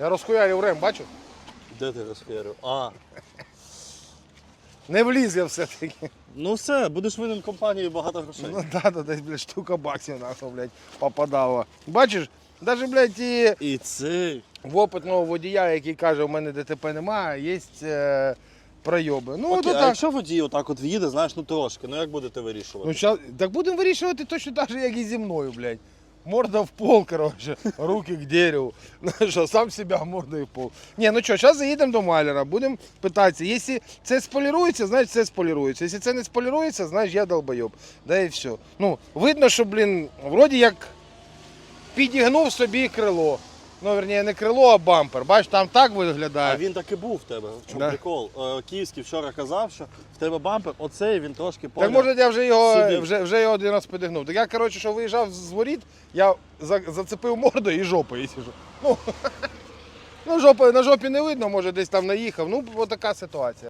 Я розхуярив рем, бачу? Де ти розхуярив? А. Не вліз я все-таки. Ну все, будеш винен компанії багато грошей. Ну да, да, десь, блядь, штука баксів нахуй, блядь, попадала. Бачиш, навіть, блядь, і І цей. в опитного водія, який каже, у мене ДТП немає, є е, пройоби. Ну, Окей, то а так. якщо водій отак от в'їде, знаєш, ну трошки, ну як будете вирішувати? Ну, щас, так будемо вирішувати точно так же, як і зі мною, блядь. Морда в пол, короче, руки к дереву. Що, сам себя мордою в пол. Ні, ну що, зараз заїдемо до Малера, будемо питатися. Якщо це сполірується, значить це сполірується. Якщо це не сполірується, значить я долбойоб. Да і все. Ну, видно, що, блін, вроді як підігнув собі крило. Ну, верніше, не крило, а бампер. Бач, там так виглядає. А він так і був в тебе. В чому Да. прикол? Е, Київський вчора казав, що в тебе бампер, оцей він трошки Так може я вже його вже, вже його один раз підігнув. Так я, коротше, що виїжджав з воріт, я за, зацепив морду і жопою сижу. Ну, ну жопи, на жопі не видно, може десь там наїхав. Ну, от така ситуація.